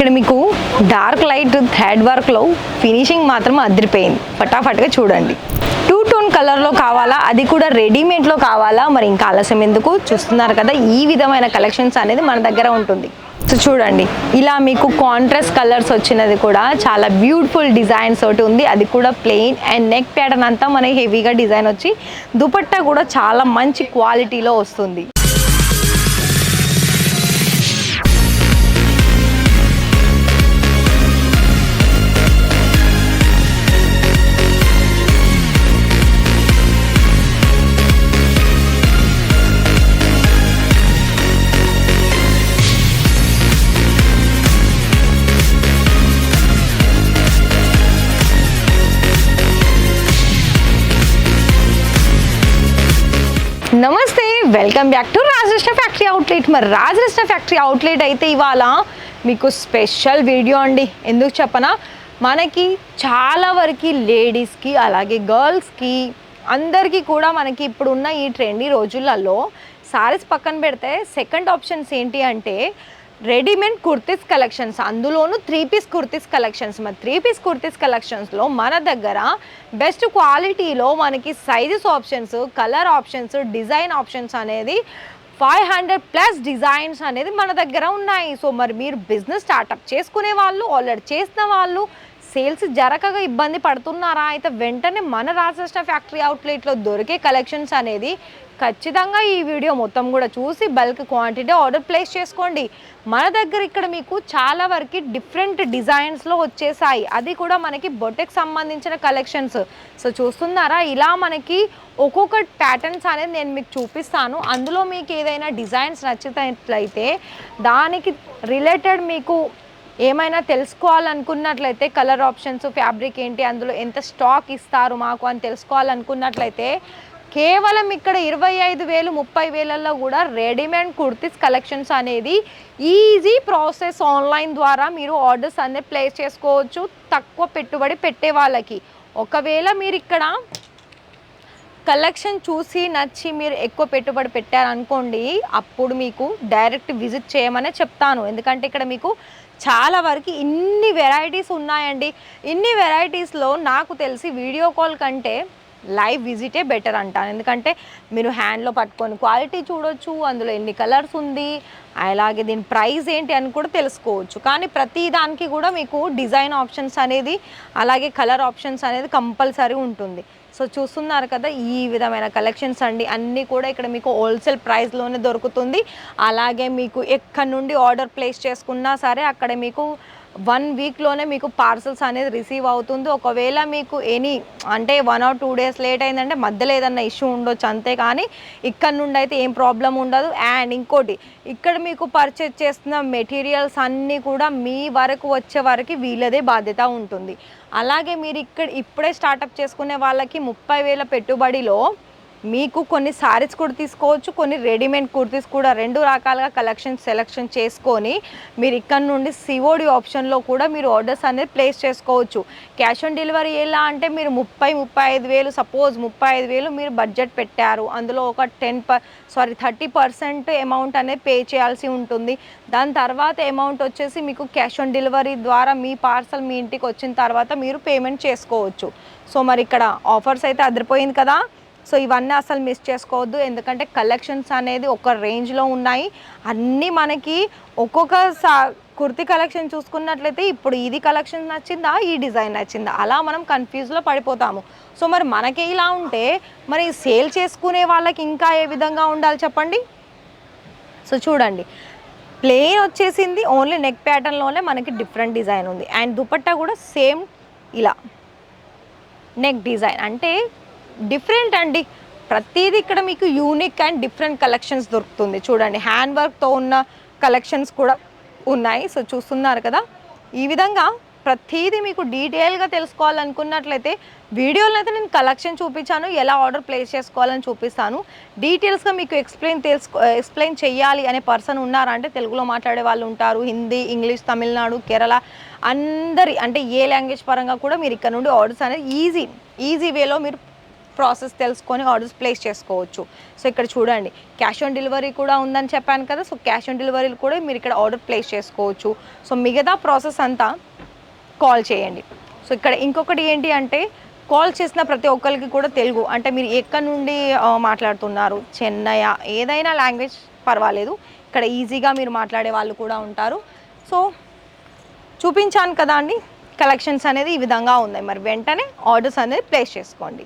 ఇక్కడ మీకు dark light thread వర్క్లో ఫినిషింగ్ మాత్రం అదిరిపోయింది. ఫటాఫట్గా చూడండి. టూ టోన్ కలర్లో కావాలా? అది కూడా రెడీమేడ్లో కావాలా? మరి ఇంకా ఆలస్యం ఎందుకు? చూస్తున్నారు కదా ఈ విధమైన కలెక్షన్స్ అనేది మన దగ్గర ఉంటుంది. సో చూడండి ఇలా మీకు కాంట్రాస్ట్ కలర్స్ వచ్చినది కూడా చాలా బ్యూటిఫుల్ డిజైన్స్ ఒకటి ఉంది. అది కూడా ప్లెయిన్ అండ్ నెక్ ప్యాటర్న్ అంతా మనకి హెవీగా డిజైన్ వచ్చి దుపట్టా కూడా చాలా మంచి క్వాలిటీలో వస్తుంది. నమస్తే welcome back to Rajakrishna factory outlet మరి రాజకృష్ణ ఫ్యాక్టరీ అవుట్లెట్ అయితే ఇవాళ మీకు స్పెషల్ వీడియో అండి. ఎందుకు చెప్పనా? మనకి చాలా వరకు లేడీస్కి అలాగే గర్ల్స్కి అందరికీ కూడా మనకి ఇప్పుడున్న ఈ ట్రెండీ రోజులలో సారీస్ పక్కన పెడితే సెకండ్ ఆప్షన్స్ ఏంటి అంటే రెడీమేడ్ కుర్తీస్ కలెక్షన్స్. అందులోనూ త్రీ పీస్ కుర్తీస్ కలెక్షన్స్. మరి త్రీ పీస్ కుర్తీస్ కలెక్షన్స్లో మన దగ్గర బెస్ట్ క్వాలిటీలో మనకి sizes options colour options design options అనేది ఫైవ్ హండ్రెడ్ ప్లస్ డిజైన్స్ అనేది మన దగ్గర ఉన్నాయి. సో మరి మీరు బిజినెస్ స్టార్టప్ చేసుకునే వాళ్ళు ఆల్రెడీ చేసిన వాళ్ళు సేల్స్ జరగక ఇబ్బంది పడుతున్నారా? అయితే వెంటనే మన రాజకృష్ణ ఫ్యాక్టరీ అవుట్లెట్లో దొరికే కలెక్షన్స్ అనేది ఖచ్చితంగా ఈ వీడియో మొత్తం కూడా చూసి బల్క్ క్వాంటిటీ ఆర్డర్ ప్లేస్ చేసుకోండి. మన దగ్గర ఇక్కడ మీకు చాలా వరకు డిఫరెంట్ డిజైన్స్లో వచ్చేసాయి. అది కూడా మనకి బొటెక్ సంబంధించిన కలెక్షన్స్. సో చూస్తున్నారా? ఇలా మనకి ఒక్కొక్క ప్యాటర్న్స్ అనేది నేను మీకు చూపిస్తాను. అందులో మీకు ఏదైనా డిజైన్స్ నచ్చినట్లయితే దానికి రిలేటెడ్ మీకు ఏమైనా తెలుసుకోవాలనుకున్నట్లయితే కలర్ ఆప్షన్స్ ఫ్యాబ్రిక్ ఏంటి అందులో ఎంత స్టాక్ ఇస్తారు మాకు అని తెలుసుకోవాలనుకున్నట్లయితే కేవలం ఇక్కడ ఇరవై ఐదు వేలు ముప్పై వేలల్లో కూడా రెడీమేడ్ కుర్తీస్ కలెక్షన్స్ అనేది ఈజీ ప్రాసెస్ ఆన్లైన్ ద్వారా మీరు ఆర్డర్స్ అనేది ప్లేస్ చేసుకోవచ్చు. తక్కువ పెట్టుబడి పెట్టే వాళ్ళకి. ఒకవేళ మీరు ఇక్కడ కలెక్షన్ చూసి నచ్చి మీరు ఎక్కువ పెట్టుబడి పెట్టారనుకోండి అప్పుడు మీకు డైరెక్ట్ విజిట్ చేయమనే చెప్తాను. ఎందుకంటే ఇక్కడ మీకు చాలా వరకు ఇన్ని వెరైటీస్ ఉన్నాయండి. ఇన్ని వెరైటీస్లో నాకు తెలిసి వీడియో కాల్ కంటే లైవ్ విజిటే బెటర్ అంటాను. ఎందుకంటే మీరు హ్యాండ్లో పట్టుకొని క్వాలిటీ చూడొచ్చు అందులో ఎన్ని కలర్స్ ఉంది అలాగే దీని ప్రైస్ ఏంటి అని కూడా తెలుసుకోవచ్చు. కానీ ప్రతి దానికి కూడా మీకు డిజైన్ ఆప్షన్స్ అనేది అలాగే కలర్ ఆప్షన్స్ అనేది కంపల్సరీ ఉంటుంది. సో చూస్తున్నారు కదా ఈ విధమైన కలెక్షన్స్ అండి అన్నీ కూడా ఇక్కడ మీకు హోల్సేల్ ప్రైస్లోనే దొరుకుతుంది. అలాగే మీకు ఎక్కడి నుండి ఆర్డర్ ప్లేస్ చేసుకున్నా సరే అక్కడ మీకు వన్ వీక్లోనే మీకు పార్సల్స్ అనేది రిసీవ్ అవుతుంది. ఒకవేళ మీకు ఎనీ అంటే one or two days late అయిందంటే మధ్యలో ఏదన్నా ఇష్యూ ఉండొచ్చు అంతే కానీ ఇక్కడ నుండి అయితే ఏం ప్రాబ్లం ఉండదు. అండ్ ఇంకోటి ఇక్కడ మీకు పర్చేజ్ చేస్తున్న మెటీరియల్స్ అన్నీ కూడా మీ వరకు వచ్చే వరకు వీళ్ళదే బాధ్యత ఉంటుంది. అలాగే మీరు ఇక్కడ ఇప్పుడే స్టార్టప్ చేసుకునే వాళ్ళకి ముప్పై వేల పెట్టుబడిలో మీకు కొన్ని సారీస్ కూడా తీసుకోవచ్చు కొన్ని రెడీమేడ్ కుర్తీస్ కూడా రెండు రకాలుగా కలెక్షన్ సెలెక్షన్ చేసుకొని మీరు ఇక్కడ నుండి సివోడి ఆప్షన్లో కూడా మీరు ఆర్డర్స్ అనేది ప్లేస్ చేసుకోవచ్చు. క్యాష్ ఆన్ డెలివరీ ఎలా అంటే మీరు ముప్పై ముప్పై ఐదు వేలు సపోజ్ ముప్పై ఐదు వేలు మీరు బడ్జెట్ పెట్టారు. అందులో ఒక ten per sorry thirty percent amount అనేది పే చేయాల్సి ఉంటుంది. దాని తర్వాత అమౌంట్ వచ్చేసి మీకు క్యాష్ ఆన్ డెలివరీ ద్వారా మీ పార్సల్ మీ ఇంటికి వచ్చిన తర్వాత మీరు పేమెంట్ చేసుకోవచ్చు. సో మరి ఇక్కడ ఆఫర్స్ అయితే అదిరిపోయింది కదా? సో ఇవన్నీ అసలు మిస్ చేసుకోవద్దు. ఎందుకంటే కలెక్షన్స్ అనేది ఒక రేంజ్లో ఉన్నాయి. అన్నీ మనకి ఒక్కొక్క సా కుర్తి కలెక్షన్ చూసుకున్నట్లయితే ఇప్పుడు ఇది కలెక్షన్ నచ్చిందా ఈ డిజైన్ నచ్చిందా? అలా మనం కన్ఫ్యూజ్లో పడిపోతాము. సో మరి మనకి ఇలా ఉంటే మరి సేల్ చేసుకునే వాళ్ళకి ఇంకా ఏ విధంగా ఉండాలి చెప్పండి? సో చూడండి ప్లేన్ వచ్చేసింది ఓన్లీ నెక్ ప్యాటర్న్లోనే మనకి డిఫరెంట్ డిజైన్ ఉంది. అండ్ దుపట్టా కూడా సేమ్ ఇలా నెక్ డిజైన్ అంటే డిఫరెంట్ అండి. ప్రతిదీ ఇక్కడ మీకు యూనిక్ అండ్ డిఫరెంట్ కలెక్షన్స్ దొరుకుతుంది. చూడండి హ్యాండ్ వర్క్తో ఉన్న కలెక్షన్స్ కూడా ఉన్నాయి. సో చూస్తున్నారు కదా. ఈ విధంగా ప్రతిదీ మీకు డీటెయిల్గా తెలుసుకోవాలనుకున్నట్లయితే వీడియోలో అయితే నేను కలెక్షన్ చూపించాను. ఎలా ఆర్డర్ ప్లేస్ చేసుకోవాలని చూపిస్తాను. డీటెయిల్స్గా మీకు ఎక్స్ప్లెయిన్ తెలుసుకో ఎక్స్ప్లెయిన్ చేయాలి అనే పర్సన్ ఉన్నారంటే తెలుగులో మాట్లాడే వాళ్ళు ఉంటారు. హిందీ ఇంగ్లీష్ తమిళనాడు కేరళ అందరి అంటే ఏ లాంగ్వేజ్ పరంగా కూడా మీరు ఇక్కడ నుండి ఆర్డర్స్ అనేది ఈజీ ఈజీ వేలో మీరు ప్రాసెస్ తెలుసుకొని ఆర్డర్స్ ప్లేస్ చేసుకోవచ్చు. సో ఇక్కడ చూడండి క్యాష్ ఆన్ డెలివరీ కూడా ఉందని చెప్పాను కదా సో క్యాష్ ఆన్ డెలివరీలు కూడా మీరు ఇక్కడ ఆర్డర్ ప్లేస్ చేసుకోవచ్చు. సో మిగతా ప్రాసెస్ అంతా కాల్ చేయండి. సో ఇక్కడ ఇంకొకటి ఏంటి అంటే కాల్ చేసిన ప్రతి ఒక్కరికి కూడా తెలుగు. అంటే మీరు ఎక్కడి నుండి మాట్లాడుతున్నారు? చెన్నై ఏదైనా లాంగ్వేజ్ పర్వాలేదు. ఇక్కడ ఈజీగా మీరు మాట్లాడే వాళ్ళు కూడా ఉంటారు. సో చూపించాను కదా అండి కలెక్షన్స్ అనేది ఈ విధంగా ఉన్నాయి. మరి వెంటనే ఆర్డర్స్ అనేది ప్లేస్ చేసుకోండి.